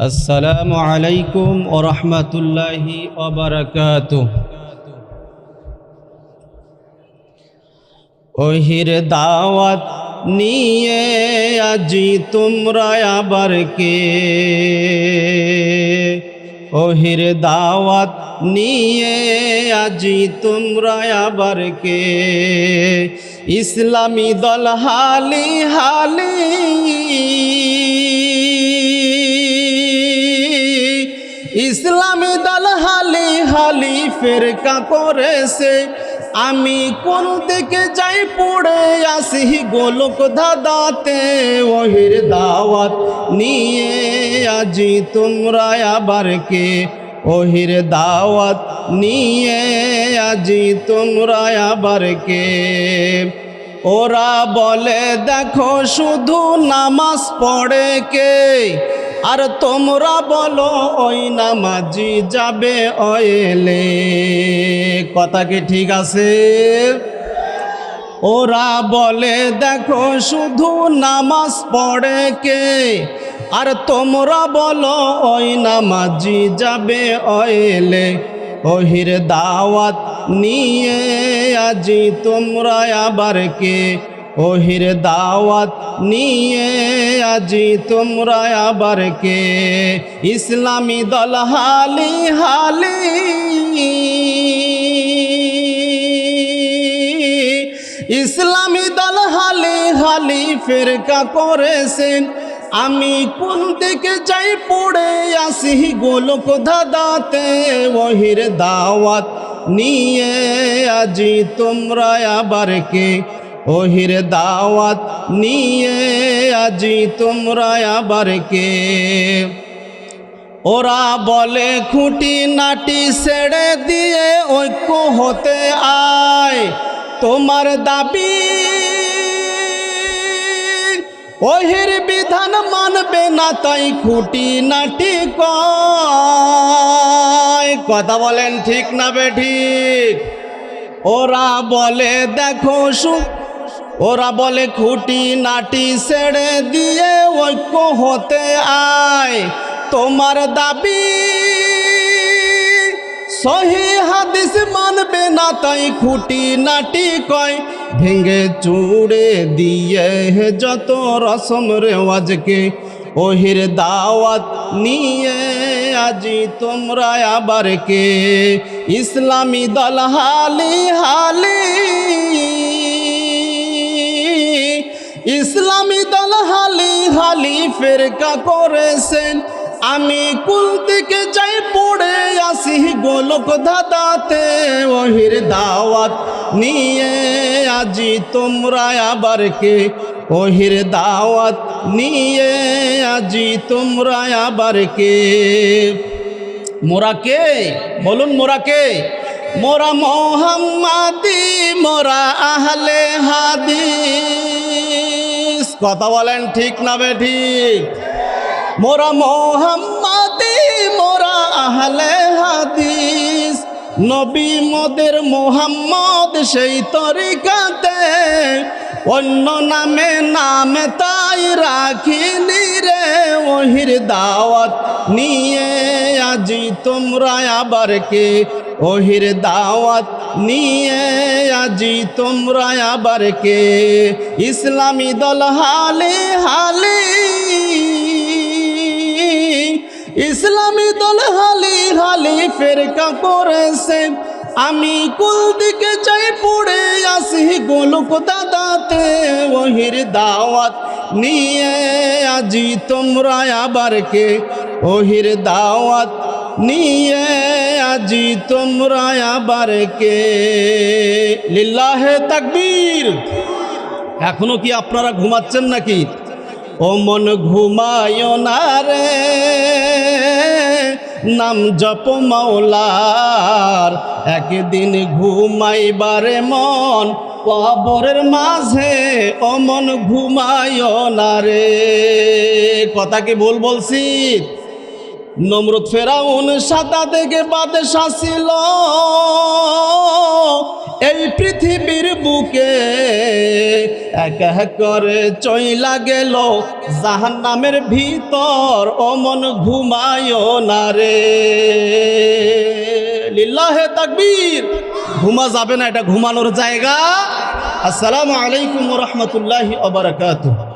আসসালামু আলাইকুম ও রহমতুল্লাহি ওহির দাওয়াত নিয়ে আজি তোমরা আবার কে? ওহির দাওয়াত নিয়ে আজি তোমরা আবার কে? ইসলামী দল হালি হালি ইসলামী দল হালি হালি ফেরকা করেছে। আমি কোন দিকে যাই পড়ে আসি গোলক দাদাতে ওহির দাওয়াত নিয়ে আজি তোমরা আবার কে? ওহির দাওয়াত নিয়ে আজি তোমরা আবার কে? ওরা বলে, দেখো শুধু নামাজ পড়ে কে? আর তোমরা বলো, ওই নামাজি যাবে অয়েলে। কথা কি ঠিক আছে? ওরা বলে, দেখো শুধু নামাজ পড়ে কে? আর তোমরা বলো, ওই নামাজি যাবে অয়েলে। ওহির দাওয়াত নিয়ে আজি তোমরা আবার কে? ওহির দাওয়াত নিয়ে আজি তোমরা আবার কে? ইসলামী দল হালি হালি। ইসলামী দল হালি হালি ফেরকা করেছেন। আমি কোন দিকে যাই পড়ে আসি গোলক দাদাতে ওহির দাওয়াত নিয়ে আজি তোমরা আবার কে? ওহির দাওয়াত নিয়ে আজি তোমরা আবার কে? ওরা বলে, খুঁটি নাটি ছেড়ে দিয়ে ঐক্য হতে আয়। তোমার দাবি ওহির বিধান মানবে না, তাই খুঁটি নাটি কয়। কথা বলেন ঠিক না বে ঠিক? ওরা বলে, দেখো সু ওরা বলে, খুঁটি নাটি ছেড়ে দিয়ে ঐক্য হতে আয়। তোমার দাবি সহি হাদিস মানবে না, তাই খুঁটি নাটি কয়। ভেঙে চুড়ে দিয়ে যত রসম রেওয়াজকে, ওহির দাওয়াত নিয়ে আজি তোমরা আবার কে? ইসলামী দল হালি হালি ইসলামী দল হালি হালি ফেরকা করেছেন। আমি কুল থেকে যাই পড়ে আসি গোলক দাদাতে ওহির দাওয়াত নিয়ে আজি তোমরা আবার কে? ওহির দাওয়াত নিয়ে আজি তোমরা আবার কে? মোরা কে? বলুন মোরা কে? মোরা মোহাম্মাদি, মোরা আহলে হাদিস কথা বলেন ঠিক না বে ঠিক? মোরা মোহাম্মাদি, মোরা আহলে হাদিস। নবী মোদের মোহাম্মদ সেই তরিকাতে। অন্য নামে নামে তাই রাখিনি রে, ওহির দাওয়াত নিয়ে। আজি তোমরা আবার কে ওহির দাওয়াত নিয়ে আজি তোমরা আবার কে? ইসলামী দল হালে হালে। ইসলামী দল হালি হালি ফেরকা করেছে আমি কুল দিকে যাই পড়ে আসি গোলক দাদাতে। ওহির দাওয়াত নিয়ে আজি তোমরা আবার কে? ওহির দাওয়াত নিয়ে আজি তোমরা আবার কে? লিল্লাহে তাকবীর। এখনও কি আপনারা ঘুমাচ্ছেন নাকি? ও মন ঘুমায় না রে। নাম জপ মাওলার। একদিন ঘুমাইবারে মন কবরের মাঝে। ও মন ঘুমায় না রে। কথা কি ভুল বলছি? নমরুদ ফেরাউন সাদা দেখে বাদশা ছিল। এই পৃথিবীর বুকে এক এক করে চইলা গেল। জাহান নামের ভিতর অমন ঘুমায় না রে। লিল্লাহে তাকবীর। ঘুমা যাবে না, এটা ঘুমানোর জায়গা। আসসালামু আলাইকুম রহমতুল্লাহি অবরাকাতুহ